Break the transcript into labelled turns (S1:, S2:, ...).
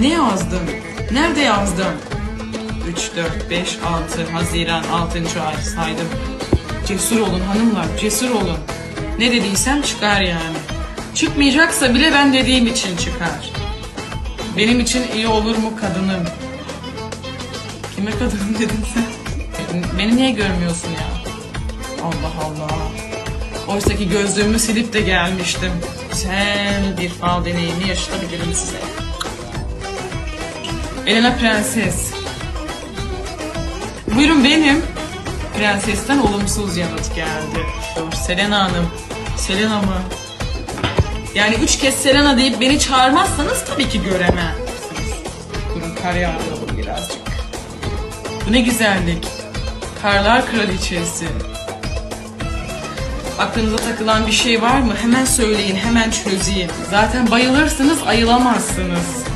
S1: Ne yazdın? Nerede yazdın? 3, 4, 5, 6, Haziran 6. ay saydım. Cesur olun hanımlar, cesur olun. Ne dediysem çıkar yani. Çıkmayacaksa bile ben dediğim için çıkar. Benim için iyi olur mu kadınım? Kime kadınım dedin sen? Beni niye görmüyorsun ya? Allah Allah. Oysa ki gözlüğümü silip de gelmiştim. Güzel bir fal deneyimi yaşatabilirim size. Elena Prenses. Buyurun benim. Prensesten olumsuz yanıt geldi. Selena Hanım. Selena mı? Yani üç kez Selena deyip beni çağırmazsanız tabii ki göremezsiniz. Durun kar yağdıralım birazcık. Bu ne güzellik. Karlar kraliçesi. Aklınıza takılan bir şey var mı? Hemen söyleyin, hemen çözeyim. Zaten bayılırsınız, ayılamazsınız.